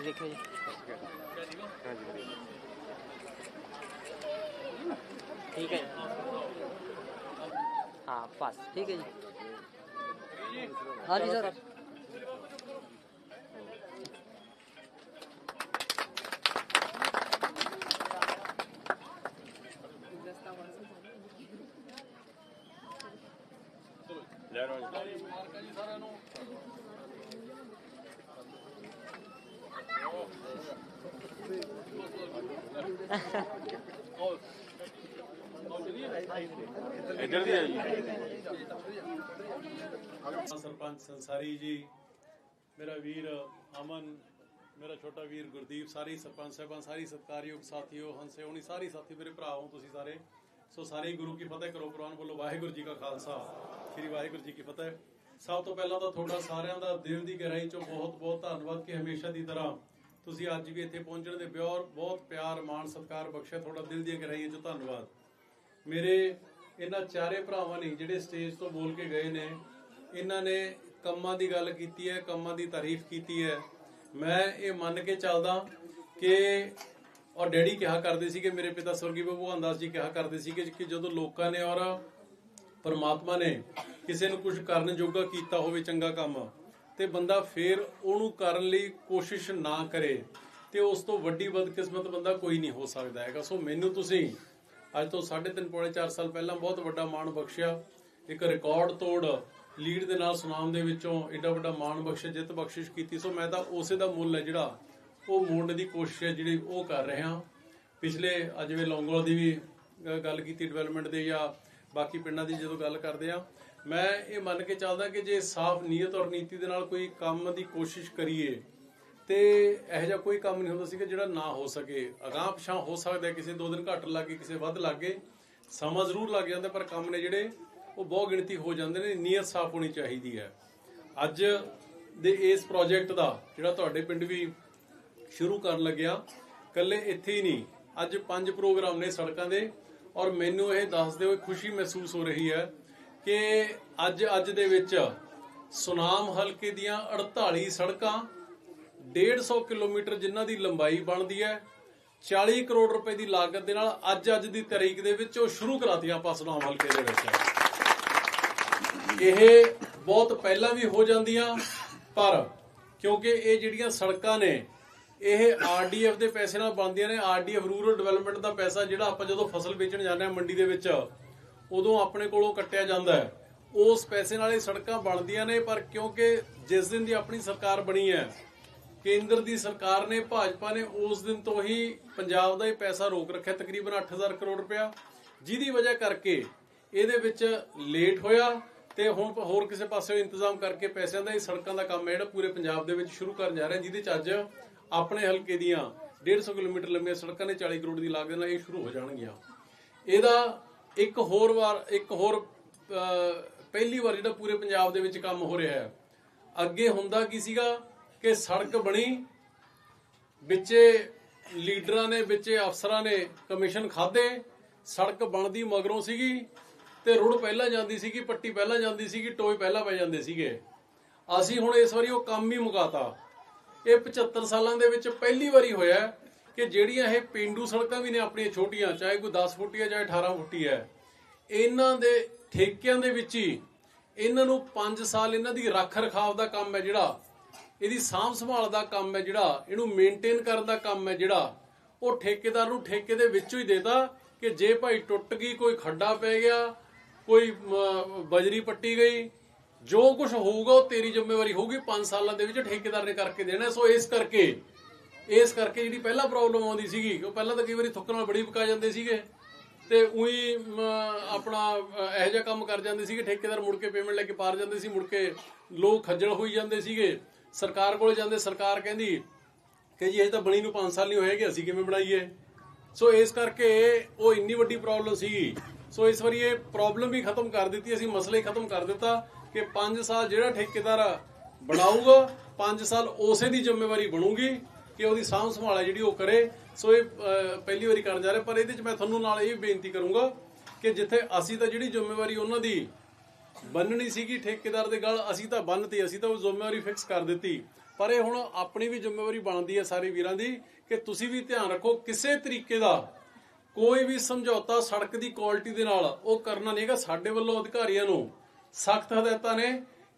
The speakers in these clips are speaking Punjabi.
ਇਹ ਦੇਖਿਓ ਜੀ। ਠੀਕ ਹੈ ਹਾਂ ਬਸ। ਠੀਕ ਹੈ ਜੀ। ਹਾਂ ਸਰ। ਇੱਧਰ ਦੀ ਆ ਜੀ। ਸਰਪੰਚ ਸੰਸਾਰੀ ਜੀ, ਮੇਰਾ ਵੀਰ ਅਮਨ, ਮੇਰਾ ਛੋਟਾ ਵੀਰ ਗੁਰਦੀਪ, ਸਾਰੀ ਸਰਪੰਚ ਸਾਹਿਬਾਨ ਸਾਰੀ ਸਤਕਾਰਯੋਗ ਸਾਥੀਓ ਹੰਸੇ ਹੋਣੀ ਸਾਰੀ ਸਾਥੀ ਮੇਰੇ ਭਰਾ ਹੋ ਤੁਸੀਂ ਸਾਰੇ। ਸੋ ਸਾਰੇ ਹੀ ਗੁਰੂ ਕੀ ਫਤਿਹ ਕਰੋ ਪ੍ਰਵਾਨ ਬੋਲੋ, ਵਾਹਿਗੁਰੂ ਜੀ ਕਾ ਖਾਲਸਾ। ਸ੍ਰੀ ਵਾਹਿਗੁਰੂ ਜੀ ਕੀ ਫਤਿਹ। ਸਭ ਤੋਂ ਪਹਿਲਾਂ ਤਾਂ ਤੁਹਾਡਾ ਸਾਰਿਆਂ ਦਾ ਦਿਲ ਦੀ ਗਹਿਰਾਈ ਚੋਂ ਬਹੁਤ ਬਹੁਤ ਧੰਨਵਾਦ ਕਿ ਹਮੇਸ਼ਾ ਦੀ ਤਰ੍ਹਾਂ ਤੁਸੀਂ ਅੱਜ ਵੀ ਇੱਥੇ ਪਹੁੰਚਣ ਦੇ ਬਿਆਰ ਬਹੁਤ ਪਿਆਰ, ਮਾਣ, ਸਤਿਕਾਰ ਬਖਸ਼ਿਆ। ਤੁਹਾਡਾ ਦਿਲ ਦੀਆਂ ਗਹਿਰਾਈਆਂ ਚੋਂ ਧੰਨਵਾਦ। ਮੇਰੇ ਇਹਨਾਂ ਚਾਰੇ ਭਰਾਵਾਂ ਨੇ ਜਿਹੜੇ ਸਟੇਜ ਤੋਂ ਬੋਲ ਕੇ ਗਏ ਨੇ, ਇਹਨਾਂ ਨੇ ਕੰਮਾਂ ਦੀ ਗੱਲ ਕੀਤੀ ਹੈ, ਕੰਮਾਂ ਦੀ ਤਾਰੀਫ ਕੀਤੀ ਹੈ। ਮੈਂ ਇਹ ਮੰਨ ਕੇ ਚੱਲਦਾ ਕਿ ਔਰ ਡੈਡੀ ਕਿਹਾ ਕਰਦੇ ਸੀ ਕਿ ਮੇਰੇ ਪਿਤਾ ਸਵਰਗੀ ਭਗਵਾਨ ਦਾਸ ਜੀ ਕਿਹਾ ਕਰਦੇ ਸੀ ਕਿ ਜਦੋਂ ਲੋਕਾਂ ਨੇ ਔਰ ਪਰਮਾਤਮਾ ਨੇ ਕਿਸੇ ਨੂੰ ਕੁਝ ਕਰਨ ਜੋਗਾ ਕੀਤਾ ਹੋਵੇ ਚੰਗਾ ਕੰਮ ਤੇ ਬੰਦਾ ਫੇਰ ਉਹਨੂੰ ਕਰਨ ਲਈ ਕੋਸ਼ਿਸ਼ ਨਾ ਕਰੇ, ਤੇ ਉਸ ਤੋਂ ਵੱਡੀ ਬਦਕਿਸਮਤ ਬੰਦਾ ਕੋਈ ਨਹੀਂ ਹੋ ਸਕਦਾ ਹੈਗਾ। ਸੋ ਮੈਨੂੰ ਤੁਸੀਂ ਅੱਜ ਤੋਂ 3.5 ਪੌਣੇ 4 ਸਾਲ ਪਹਿਲਾਂ ਬਹੁਤ ਵੱਡਾ ਮਾਣ ਬਖਸ਼ਿਆ। ਇੱਕ ਰਿਕਾਰਡ ਤੋੜ ਲੀਡ ਦੇ ਨਾਲ ਸੁਨਾਮ ਦੇ ਵਿੱਚੋਂ ਐਡਾ ਵੱਡਾ ਮਾਣ ਬਖਸ਼ਿਆ, ਜਿੱਤ ਬਖਸ਼ਿਸ਼ ਕੀਤੀ। ਸੋ ਮੈਂ ਤਾਂ ਉਸੇ ਦਾ ਮੁੱਲ ਹੈ ਜਿਹੜਾ ਉਹ ਮੋੜਨ ਦੀ ਕੋਸ਼ਿਸ਼ ਹੈ ਜਿਹੜੀ ਉਹ ਕਰ ਰਿਹਾ ਪਿਛਲੇ ਅੱਜ ਵੇ ਲੌਂਗੋਲ ਦੀ ਵੀ ਗੱਲ ਕੀਤੀ ਡਿਵੈਲਪਮੈਂਟ ਦੇ ਜਾਂ ਬਾਕੀ ਪਿੰਡਾਂ ਦੀ ਜਦੋਂ ਗੱਲ ਕਰਦੇ ਆ ਮੈਂ ਇਹ ਮੰਨ ਕੇ ਚੱਲਦਾ ਕਿ ਜੇ ਸਾਫ਼ ਨੀਅਤ ਔਰ ਨੀਤੀ ਦੇ ਨਾਲ ਕੋਈ ਕੰਮ ਦੀ ਕੋਸ਼ਿਸ਼ ਕਰੀਏ, ਤੇ ਇਹੋ ਜਿਹਾ ਕੋਈ ਕੰਮ ਨਹੀਂ ਹੁੰਦਾ ਸੀਗਾ ਜਿਹੜਾ ਨਾ ਹੋ ਸਕੇ। ਅਗਾਂਹ ਪਿਛਾਂ ਹੋ ਸਕਦਾ ਕਿਸੇ ਦੋ ਦਿਨ ਘੱਟ ਲੱਗੇ ਕਿਸੇ ਵੱਧ ਲੱਗੇ ਸਮਾਂ ਜ਼ਰੂਰ ਲੱਗ ਜਾਂਦਾ, ਪਰ ਕੰਮ ਨੇ ਜਿਹੜੇ ਉਹ ਬਹੁਤ ਗਿਣਤੀ ਹੋ ਜਾਂਦੇ ਨੇ, ਨੀਅਤ ਸਾਫ਼ ਹੋਣੀ ਚਾਹੀਦੀ ਹੈ। ਅੱਜ ਦੇ ਇਸ ਪ੍ਰੋਜੈਕਟ ਦਾ ਜਿਹੜਾ ਤੁਹਾਡੇ ਪਿੰਡ ਵੀ ਸ਼ੁਰੂ ਕਰਨ ਲੱਗਿਆ ਕੱਲੇ ਇੱਥੇ ਹੀ ਨਹੀਂ, ਅੱਜ ਪੰਜ ਪ੍ਰੋਗਰਾਮ ਨੇ ਸੜਕਾਂ ਦੇ ਔਰ ਮੈਨੂੰ ਇਹ ਦੱਸਦੇ ਹੋਏ ਖੁਸ਼ੀ ਮਹਿਸੂਸ ਹੋ ਰਹੀ ਹੈ ਕਿ ਅੱਜ ਅੱਜ ਦੇ ਵਿੱਚ ਸੁਨਾਮ ਹਲਕੇ ਦੀਆਂ 48 ਸੜਕਾਂ 150 ਕਿਲੋਮੀਟਰ ਜਿਨ੍ਹਾਂ ਦੀ ਲੰਬਾਈ ਬਣਦੀ ਹੈ 40 ਕਰੋੜ ਰੁਪਏ ਦੀ ਲਾਗਤ ਦੇ ਨਾਲ ਅੱਜ ਅੱਜ ਦੀ ਤਾਰੀਖ ਦੇ ਵਿੱਚ ਉਹ ਸ਼ੁਰੂ ਕਰਾਤੀਆਂ ਆਪਾਂ ਸੁਨਾਮ ਹਲਕੇ ਦੇ ਵਿੱਚ। ਇਹ ਬਹੁਤ ਪਹਿਲਾਂ ਵੀ ਹੋ ਜਾਂਦੀਆਂ, ਪਰ ਕਿਉਂਕਿ ਇਹ ਜਿਹੜੀਆਂ ਸੜਕਾਂ ਨੇ, ਇਹ ਆਰਡੀਐਫ ਦੇ ਪੈਸੇ ਨਾਲ ਬਣਦੀਆਂ ਨੇ ਆਰਡੀਐਫ ਰੂਰਲ ਡਿਵੈਲਪਮੈਂਟ ਦਾ ਪੈਸਾ ਜਿਹੜਾ ਆਪਾਂ ਜਦੋਂ ਫਸਲ ਵੇਚਣ ਜਾਂਦੇ ਹਾਂ ਮੰਡੀ ਦੇ ਵਿੱਚ ਉਦੋਂ ਆਪਣੇ ਕੋਲੋਂ ਕੱਟਿਆ ਜਾਂਦਾ ਹੈ। ਉਸ ਪੈਸੇ ਨਾਲ ਇਹ ਸੜਕਾਂ ਬਣਦੀਆਂ ਨੇ, ਪਰ ਕਿਉਂਕਿ ਜਿਸ ਦਿਨ ਦੀ ਆਪਣੀ ਸਰਕਾਰ ਬਣੀ ਹੈ, ਕੇਂਦਰ ਦੀ ਸਰਕਾਰ ਨੇ, ਭਾਜਪਾ ਨੇ, ਉਸ ਦਿਨ ਤੋਂ ਹੀ ਪੰਜਾਬ ਦਾ ਇਹ ਪੈਸਾ ਰੋਕ ਰੱਖਿਆ। ਤਕਰੀਬਨ 8000 ਕਰੋੜ ਰੁਪਇਆ। ਜਿਹਦੀ ਵਜ੍ਹਾ ਕਰਕੇ ਇਹਦੇ ਵਿੱਚ ਲੇਟ ਹੋਇਆ ਤੇ ਹੁਣ ਹੋਰ ਕਿਸੇ ਪਾਸੇ ਇੰਤਜ਼ਾਮ ਕਰਕੇ ਪੈਸਿਆਂ ਦਾ, ਇਹ ਸੜਕਾਂ ਦਾ ਕੰਮ ਹੈ ਜਿਹੜਾ ਪੂਰੇ ਪੰਜਾਬ ਦੇ ਵਿੱਚ ਸ਼ੁਰੂ ਕਰਨ ਜਾ ਰਿਹਾ, ਜਿਹਦੇ ਚ ਅੱਜ ਆਪਣੇ ਹਲਕੇ ਦੀਆਂ 150 ਕਿਲੋਮੀਟਰ ਲੰਬੀਆਂ ਸੜਕਾਂ ਨੇ 40 ਕਰੋੜ ਦੀ ਲਾਗਤ ਨਾਲ ਇਹ ਸ਼ੁਰੂ ਹੋ ਜਾਣਗੀਆਂ। ਇਹਦਾ ਇੱਕ ਹੋਰ ਵਾਰ, ਇੱਕ ਹੋਰ ਪਹਿਲੀ ਵਾਰ ਜਿਹੜਾ ਪੂਰੇ ਪੰਜਾਬ ਦੇ ਵਿੱਚ ਕੰਮ ਹੋ ਰਿਹਾ ਹੈ। ਅੱਗੇ ਹੁੰਦਾ ਕੀ ਸੀਗਾ ਕਿ ਸੜਕ ਬਣੀ, ਵਿੱਚੇ ਲੀਡਰਾਂ ਨੇ, ਵਿੱਚੇ ਅਫਸਰਾਂ ਨੇ ਕਮਿਸ਼ਨ ਖਾਦੇ ਸੜਕ ਬਣਦੀ ਮਗਰੋਂ ਸੀਗੀ ਤੇ ਰੁੜ ਪਹਿਲਾਂ ਜਾਂਦੀ ਸੀਗੀ, ਪੱਟੀ ਪਹਿਲਾਂ ਜਾਂਦੀ ਸੀਗੀ, ਟੋਏ ਪਹਿਲਾਂ ਪੈ ਜਾਂਦੇ ਸੀਗੇ। ਅਸੀਂ ਹੁਣ ਇਸ ਵਾਰੀ ਉਹ ਕੰਮ ਹੀ ਮੁਕਾਤਾ। ਇਹ 75 ਸਾਲਾਂ ਦੇ ਵਿੱਚ ਪਹਿਲੀ ਵਾਰੀ ਹੋਇਆ ਕਿ ਜਿਹੜੀਆਂ ਇਹ ਪਿੰਡੂ ਸੜਕਾਂ ਵੀ ਨੇ ਆਪਣੀਆਂ ਛੋਟੀਆਂ, ਚਾਹੇ ਕੋਈ 10 ਫੁੱਟੀ ਹੈ ਚਾਹੇ 18 ਫੁੱਟੀ ਹੈ ਇਹਨਾਂ ਦੇ ਠੇਕਿਆਂ ਦੇ ਵਿੱਚ ਹੀ ਇਹਨਾਂ ਨੂੰ 5 ਸਾਲ ਇਹਨਾਂ ਦੀ ਰੱਖ ਰਖਾਵ ਦਾ ਕੰਮ ਹੈ ਜਿਹੜਾ, ਇਹਦੀ ਸਾਂਭ ਸੰਭਾਲ ਦਾ ਕੰਮ ਹੈ ਜਿਹੜਾ, ਇਹਨੂੰ ਮੇਨਟੇਨ ਕਰਨ ਦਾ ਕੰਮ ਹੈ ਜਿਹੜਾ, ਉਹ ਠੇਕੇਦਾਰ ਨੂੰ ਠੇਕੇ ਦੇ ਵਿੱਚੋਂ ਹੀ ਦੇਤਾ ਕਿ ਜੇ ਭਾਈ ਟੁੱਟ ਗਈ, ਕੋਈ ਖੱਡਾ ਪੈ ਗਿਆ, ਕੋਈ ਬਜਰੀ ਪੱਟੀ ਗਈ, ਜੋ ਕੁਝ ਹੋਊਗਾ ਉਹ ਤੇਰੀ ਜ਼ਿੰਮੇਵਾਰੀ ਹੋਊਗੀ 5 ਸਾਲਾਂ ਦੇ ਵਿੱਚ ਠੇਕੇਦਾਰ ਨੇ ਕਰਕੇ ਦੇਣਾ, ਸੋ ਇਸ ਕਰਕੇ ਇਸ ਕਰਕੇ ਜਿਹੜੀ ਪਹਿਲਾਂ ਪ੍ਰੋਬਲਮ ਆਉਂਦੀ ਸੀਗੀ, ਉਹ ਪਹਿਲਾਂ ਤਾਂ ਕਈ ਵਾਰੀ ਥੁੱਕ ਨਾਲ ਬੜੀ ਪਕਾ ਜਾਂਦੇ ਸੀਗੇ ਤੇ ਉਹੀ ਆਪਣਾ ਇਹੋ ਜਿਹਾ ਕੰਮ ਕਰ ਜਾਂਦੇ ਸੀਗੇ, ਠੇਕੇਦਾਰ ਮੁੜ ਕੇ ਪੇਮੈਂਟ ਲੈ ਕੇ ਪਾਰ ਜਾਂਦੇ ਸੀ, ਮੁੜ ਕੇ ਲੋਕ ਖੱਜਲ ਹੋਈ ਜਾਂਦੇ ਸੀਗੇ। ਸਰਕਾਰ ਕੋਲ ਜਾਂਦੇ, ਸਰਕਾਰ ਕਹਿੰਦੀ ਕਿ ਜੀ ਇਹ ਤਾਂ ਬਣੀ ਨੂੰ 5 ਸਾਲ ਨਹੀਂ ਹੋਏਗੇ, ਅਸੀਂ ਕਿਵੇਂ ਬਣਾਈਏ? ਸੋ ਇਸ ਕਰਕੇ ਉਹ ਇੰਨੀ ਵੱਡੀ ਪ੍ਰੋਬਲਮ ਸੀ ਸੋ ਇਸ ਵਾਰੀ ਇਹ ਪ੍ਰੋਬਲਮ ਵੀ ਖਤਮ ਕਰ ਦਿੱਤੀ, ਅਸੀਂ ਮਸਲਾ ਹੀ ਖਤਮ ਕਰ ਦਿੱਤਾ ਕਿ 5 ਸਾਲ ਜਿਹੜਾ ਠੇਕੇਦਾਰ ਬਣਾਊਗਾ 5 ਸਾਲ ਉਸੇ ਦੀ ਜ਼ਿੰਮੇਵਾਰੀ ਬਣੂਗੀ। ਕਿ ਉਹਦੀ ਸਾਂਭ ਸੰਭਾਲ ਹੈ ਜਿਹੜੀ ਉਹ ਕਰੇ। ਸੋ ਇਹ ਪਹਿਲੀ ਵਾਰੀ ਕਰਨ ਜਾ ਰਿਹਾ, ਪਰ ਇਹਦੇ ਵਿੱਚ ਮੈਂ ਤੁਹਾਨੂੰ ਨਾਲ ਇਹ ਬੇਨਤੀ ਕਰੂੰਗਾ ਕਿ ਜਿੱਥੇ ਅਸੀਂ ਤਾਂ ਜਿਹੜੀ ਜ਼ਿੰਮੇਵਾਰੀ ਉਹਨਾਂ ਦੀ ਬੰਨਣੀ ਸੀਗੀ ਠੇਕੇਦਾਰ ਦੇ ਗੱਲ, ਅਸੀਂ ਤਾਂ ਬੰਨਤੀ, ਅਸੀਂ ਤਾਂ ਉਹ ਜ਼ਿੰਮੇਵਾਰੀ ਫਿਕਸ ਕਰ ਦਿੱਤੀ। ਪਰ ਇਹ ਹੁਣ ਆਪਣੀ ਵੀ ਜ਼ਿੰਮੇਵਾਰੀ ਬਣਦੀ ਹੈ ਸਾਰੇ ਵੀਰਾਂ ਦੀ ਕਿ ਤੁਸੀਂ ਵੀ ਧਿਆਨ ਰੱਖੋ, ਕਿਸੇ ਤਰੀਕੇ ਦਾ ਕੋਈ ਵੀ ਸਮਝੌਤਾ ਸੜਕ ਦੀ ਕੁਆਲਿਟੀ ਦੇ ਨਾਲ ਉਹ ਕਰਨਾ ਨਹੀਂ ਹੈਗਾ। ਸਾਡੇ ਵੱਲੋਂ ਅਧਿਕਾਰੀਆਂ ਨੂੰ ਸਖਤ ਹਦਾਇਤਾਂ ਨੇ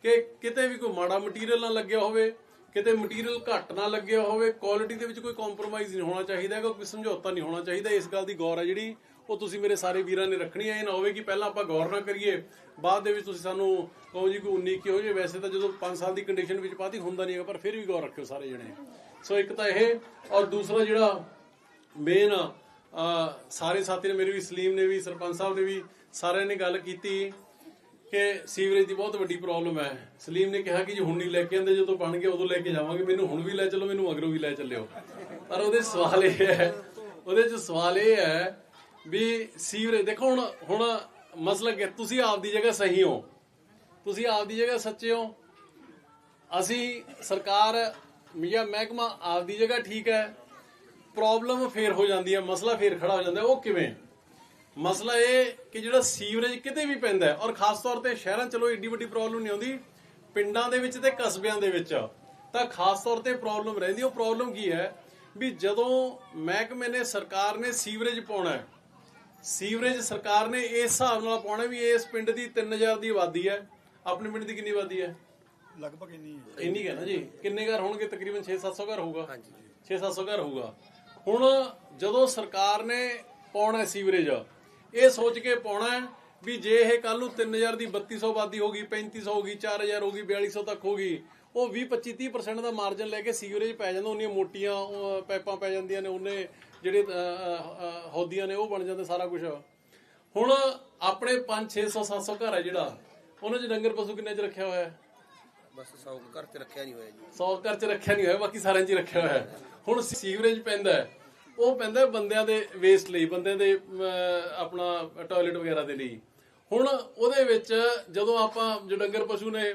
ਕਿ ਕਿਤੇ ਵੀ ਕੋਈ ਮਾੜਾ ਮਟੀਰੀਅਲ ਨਾ ਲੱਗਿਆ ਹੋਵੇ। ਕਿਤੇ ਮਟੀਰੀਅਲ ਘੱਟ ਨਾ ਲੱਗਿਆ ਹੋਵੇ ਕੁਆਲਿਟੀ ਦੇ ਵਿੱਚ ਕੋਈ ਕੰਪਰੋਮਾਈਜ਼ ਨਹੀਂ ਹੋਣਾ ਚਾਹੀਦਾ ਹੈਗਾ, ਕੋਈ ਸਮਝੌਤਾ ਨਹੀਂ ਹੋਣਾ ਚਾਹੀਦਾ। ਇਸ ਗੱਲ ਦੀ ਗੌਰ ਹੈ ਜਿਹੜੀ, ਉਹ ਤੁਸੀਂ ਮੇਰੇ ਸਾਰੇ ਵੀਰਾਂ ਨੇ ਰੱਖਣੀ ਹੈ। ਇਹ ਨਾ ਹੋਵੇ ਕਿ ਪਹਿਲਾਂ ਆਪਾਂ ਗੌਰ ਨਾ ਕਰੀਏ, ਬਾਅਦ ਦੇ ਵਿੱਚ ਤੁਸੀਂ ਸਾਨੂੰ ਕਹੋ ਜੀ ਕੋਈ 19 ਕੀ ਹੋ ਜੇ, ਵੈਸੇ ਤਾਂ ਜਦੋਂ 5 ਸਾਲ ਦੀ ਕੰਡੀਸ਼ਨ ਵਿੱਚ ਪਾਤੀ, ਹੁੰਦਾ ਨਹੀਂ ਹੈਗਾ, ਪਰ ਫਿਰ ਵੀ ਗੌਰ ਰੱਖਿਓ ਸਾਰੇ ਜਣੇ। ਸੋ ਇੱਕ ਤਾਂ ਇਹ, ਔਰ ਦੂਸਰਾ ਜਿਹੜਾ ਮੇਨ ਸਾਰੇ ਸਾਥੀ ਨੇ, ਮੇਰੇ ਵੀ ਸਲੀਮ ਨੇ ਵੀ, ਸਰਪੰਚ ਸਾਹਿਬ ਨੇ ਵੀ ਸਾਰਿਆਂ ਨੇ ਗੱਲ ਕੀਤੀ। ਕਿ ਸੀਵਰੇਜ ਦੀ ਬਹੁਤ ਵੱਡੀ ਪ੍ਰੋਬਲਮ ਹੈ। ਸਲੀਮ ਨੇ ਕਿਹਾ ਕਿ ਜੇ ਹੁਣ ਨਹੀਂ ਲੈ ਕੇ ਆਂਦੇ ਜਦੋਂ ਬਣ ਗਿਆ ਉਦੋਂ ਲੈ ਕੇ ਜਾਵਾਂਗੇ। ਮੈਨੂੰ ਹੁਣ ਵੀ ਲੈ ਚੱਲੋ, ਮੈਨੂੰ ਅਗਰੋਂ ਵੀ ਲੈ ਚੱਲਿਓ। ਪਰ ਉਹਦੇ ਸਵਾਲ ਇਹ ਹੈ, ਉਹਦੇ ਚ ਸਵਾਲ ਇਹ ਹੈ ਵੀ ਸੀਵਰੇਜ, ਦੇਖੋ ਹੁਣ ਹੁਣ ਮਸਲਾ ਕਿ ਤੁਸੀਂ ਆਪਦੀ ਜਗ੍ਹਾ ਸਹੀ ਹੋ। ਤੁਸੀਂ ਆਪਦੀ ਜਗ੍ਹਾ ਸੱਚੇ ਹੋ। ਅਸੀਂ ਸਰਕਾਰ ਜਾਂ ਮਹਿਕਮਾ ਆਪਦੀ ਜਗ੍ਹਾ ਠੀਕ ਹੈ। ਪ੍ਰੋਬਲਮ ਫੇਰ ਹੋ ਜਾਂਦੀ ਹੈ, ਮਸਲਾ ਫੇਰ ਖੜਾ ਹੋ ਜਾਂਦਾ ਉਹ ਕਿਵੇਂ? ਮਸਲਾ ਇਹ ਕਿ ਜਿਹੜਾ ਸੀਵਰੇਜ ਕਿਤੇ ਵੀ ਪੈਂਦਾ ਹੈ ਔਰ ਖਾਸ ਤੌਰ ਤੇ ਸ਼ਹਿਰਾਂ 'ਚ ਚਲੋ ਏਡੀ ਵੱਡੀ ਪ੍ਰੋਬਲਮ ਨਹੀਂ ਆਉਂਦੀ ਪਿੰਡਾਂ ਦੇ ਵਿੱਚ ਤੇ ਕਸਬਿਆਂ ਦੇ ਵਿੱਚ ਤਾਂ ਖਾਸ ਤੌਰ ਤੇ ਪ੍ਰੋਬਲਮ ਰਹਿੰਦੀ। ਉਹ ਪ੍ਰੋਬਲਮ ਕੀ ਹੈ ਵੀ ਜਦੋਂ ਮਹਿਕਮੇ ਨੇ ਸਰਕਾਰ ਨੇ ਸੀਵਰੇਜ ਪਾਉਣਾ ਹੈ ਸੀਵਰੇਜ ਸਰਕਾਰ ਨੇ ਇਸ ਹਿਸਾਬ ਨਾਲ ਪਾਉਣਾ ਵੀ ਇਸ ਪਿੰਡ ਦੀ 3000 ਦੀ ਆਬਾਦੀ ਹੈ। ਆਪਣੇ ਪਿੰਡ ਦੀ ਕਿੰਨੀ ਆਬਾਦੀ ਹੈ? ਲਗਭਗ ਇੰਨੀ ਹੈ। ਇੰਨੀ ਹੈ ਨਾ ਜੀ। ਕਿੰਨੇ ਘਰ ਹੋਣਗੇ? ਤਕਰੀਬਨ 6-700 ਘਰ ਹੋਊਗਾ। ਹਾਂਜੀ 6-700 ਘਰ ਹੋਊਗਾ। ਹੁਣ ਜਦੋਂ ਸਰਕਾਰ ਨੇ ਪਾਉਣਾ ਸੀਵਰੇਜ ਇਹ ਸੋਚ ਕੇ ਪਾਉਣਾ ਹੈ ਵੀ ਜੇ ਇਹ ਕੱਲ ਨੂੰ 3000 ਦੀ 3200 ਆਬਾਦੀ ਹੋਗੀ 3500 ਹੋਗੀ 4000 ਹੋਗੀ 4200 ਤੱਕ ਹੋਗੀ ਉਹ 20 25 30% ਦਾ ਮਾਰਜਨ ਲੈ ਕੇ ਸੀਵਰੇਜ ਪੈ ਜਾਂਦਾ ਉਹਨੀਆਂ ਮੋਟੀਆਂ ਪਾਈਪਾਂ ਪੈ ਜਾਂਦੀਆਂ ਨੇ ਉਹਨੇ ਜਿਹੜੇ ਹੌਦੀਆਂ ਨੇ ਉਹ ਬਣ ਜਾਂਦੇ ਸਾਰਾ ਕੁਝ ਹੁਣ ਆਪਣੇ 5 600 700 ਘਰ ਹੈ ਜਿਹੜਾ ਉਹਨਾਂ 'ਚ ਡੰਗਰ ਪਸ਼ੂ ਕਿੰਨੇ 'ਚ ਰੱਖਿਆ ਹੋਇਆ ਹੈ? ਬਸ ਸੌ ਕੁ ਘਰ ਤੇ ਰੱਖਿਆ ਨਹੀਂ ਹੋਇਆ ਜੀ। 100 ਘਰ ਚ ਰੱਖਿਆ ਨਹੀਂ ਹੋਇਆ ਬਾਕੀ ਸਾਰਿਆਂ 'ਚ ਹੀ ਰੱਖਿਆ ਹੋਇਆ ਹੈ। ਹੁਣ ਸੀਵਰੇਜ ਪੈਂਦਾ ਹੈ, ਉਹ ਪੈਂਦਾ ਬੰਦਿਆਂ ਦੇ ਵੇਸਟ ਲਈ, ਬੰਦਿਆਂ ਦੇ ਆਪਣਾ ਟਾਇਲਟ ਵਗੈਰਾ ਦੇ ਲਈ। ਹੁਣ ਉਹਦੇ ਵਿੱਚ ਜਦੋਂ ਆਪਾਂ, ਜੋ ਡੰਗਰ ਪਸ਼ੂ ਨੇ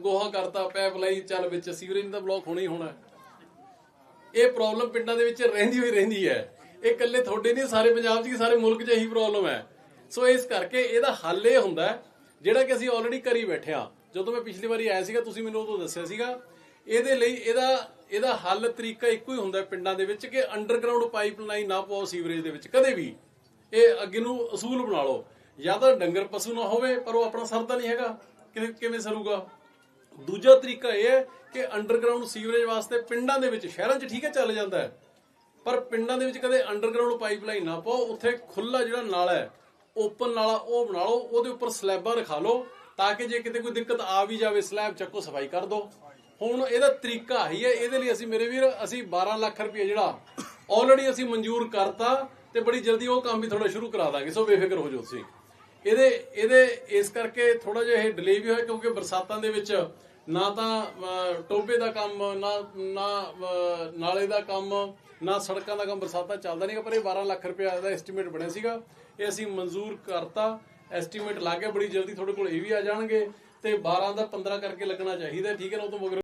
ਗੋਹਾ ਕਰਤਾ ਪੈਪ ਲਾਈ, ਚੱਲ ਵਿੱਚ ਸੀਵਰੇਜ ਦਾ ਬਲੌਕ ਹੋਣਾ ਹੀ ਹੋਣਾ। ਇਹ ਪ੍ਰੋਬਲਮ ਪਿੰਡਾਂ ਦੇ ਵਿੱਚ ਰਹਿੰਦੀ ਹੋਈ ਰਹਿੰਦੀ ਹੈ। ਇਹ ਇਕੱਲੇ ਤੁਹਾਡੇ ਨਹੀਂ, ਸਾਰੇ ਪੰਜਾਬ 'ਚ ਹੀ, ਸਾਰੇ ਮੁਲਕ 'ਚ ਇਹੀ ਪ੍ਰੋਬਲਮ ਹੈ। ਸੋ ਇਸ ਕਰਕੇ ਇਹਦਾ ਹੱਲ ਇਹ ਹੁੰਦਾ ਜਿਹੜਾ ਕਿ ਅਸੀਂ ਆਲਰੇਡੀ ਕਰੀ ਬੈਠੇ ਹਾਂ। ਜਦੋਂ ਮੈਂ ਪਿਛਲੀ ਵਾਰੀ ਆਇਆ ਸੀਗਾ, ਤੁਸੀਂ ਮੈਨੂੰ ਉਦੋਂ ਦੱਸਿਆ ਸੀਗਾ, ਇਹਦੇ ਲਈ ਇਹਦਾ ਇਹਦਾ ਹੱਲ ਤਰੀਕਾ ਇੱਕੋ ਹੀ ਹੁੰਦਾ ਪਿੰਡਾਂ ਦੇ ਵਿੱਚ ਕਿ ਅੰਡਰਗਰਾਉਂਡ ਪਾਈਪਲਾਈਨ ਨਾ ਪਾਓ ਸੀਵਰੇਜ ਦੇ ਵਿੱਚ, ਕਦੇ ਵੀ। ਇਹ ਅੱਗੇ ਨੂੰ ਅਸੂਲ ਬਣਾ ਲਓ। ਜਾਂ ਤਾਂ ਡੰਗਰ ਪਸ਼ੂ ਨਾ ਹੋਵੇ, ਪਰ ਉਹ ਆਪਣਾ ਸਰਦਾ ਨਹੀਂ ਹੈਗਾ। ਕਿਵੇਂ ਕਿਵੇਂ ਸਰੂਗਾ? ਦੂਜਾ ਤਰੀਕਾ ਇਹ ਹੈ ਕਿ ਅੰਡਰਗਰਾਉਂਡ ਸੀਵਰੇਜ ਵਾਸਤੇ ਪਿੰਡਾਂ ਦੇ ਵਿੱਚ, ਸ਼ਹਿਰਾਂ 'ਚ ਠੀਕ ਹੈ, ਚੱਲ ਜਾਂਦਾ ਹੈ। ਪਰ ਪਿੰਡਾਂ ਦੇ ਵਿੱਚ ਕਦੇ ਅੰਡਰਗਰਾਉਂਡ ਪਾਈਪਲਾਈਨ ਨਾ ਪਾਓ। ਉੱਥੇ ਖੁੱਲਾ ਜਿਹੜਾ ਨਾਲਾ ਹੈ ਓਪਨ ਨਾਲਾ, ਉਹ ਬਣਾ ਲਓ। ਉਹਦੇ ਉੱਪਰ ਸਲੈਬਾਂ ਰਖਾ ਲਓ, ਤਾਂ ਕਿ ਜੇ ਕਿਤੇ ਕੋਈ ਦਿੱਕਤ ਆ ਵੀ ਜਾਵੇ, ਸਲੈਬ ਚੱਕੋ, ਸਫ਼ਾਈ ਕਰ ਦਿਓ ਹੁਣ ਇਹਦਾ ਤਰੀਕਾ ਹੀ ਹੈ ਇਹਦੇ ਲਈ ਅਸੀਂ ਮੇਰੇ ਵੀਰ ਅਸੀਂ 12 ਲੱਖ ਰੁਪਏ ਜਿਹੜਾ ਆਲਰੇਡੀ ਅਸੀਂ ਮਨਜ਼ੂਰ ਕਰਤਾ ਤੇ ਬੜੀ ਜਲਦੀ ਉਹ ਕੰਮ ਵੀ ਥੋੜਾ ਸ਼ੁਰੂ ਕਰਾ ਦਾਂਗੇ। ਸੋ ਬੇਫਿਕਰ ਹੋ ਜਾਓ ਤੁਸੀਂ। ਇਹਦੇ ਇਹਦੇ ਇਸ ਕਰਕੇ ਥੋੜਾ ਜਿਹਾ ਇਹ ਡਿਲੇ ਵੀ ਹੋਇਆ ਕਿਉਂਕਿ ਬਰਸਾਤਾਂ ਦੇ ਵਿੱਚ ਨਾ ਤਾਂ ਅਹ, ਟੋਬੇ ਦਾ ਕੰਮ ਨਾ ਨਾ ਨਾਲੇ ਦਾ ਕੰਮ ਨਾ ਸੜਕਾਂ ਦਾ ਕੰਮ ਬਰਸਾਤਾਂ ਚੱਲਦਾ ਨਹੀਂਗਾ ਪਰ ਇਹ 12 ਲੱਖ ਰੁਪਏ ਦਾ ਐਸਟੀਮੇਟ ਬਣਿਆ ਸੀਗਾ। ਇਹ ਅਸੀਂ ਮਨਜ਼ੂਰ ਕਰਤਾ। ਐਸਟੀਮੇਟ ਲਾ ਕੇ ਬੜੀ ਜਲਦੀ ਤੁਹਾਡੇ ਕੋਲ ਇਹ ਵੀ ਆ ਜਾਣਗੇ ਤੇ 12 ਦਾ 15 ਕਰਕੇ ਲੱਗਣਾ ਚਾਹੀਦਾ ਠੀਕ ਹੈ ਨਾ? ਉਹ ਤੋਂ ਮਗਰ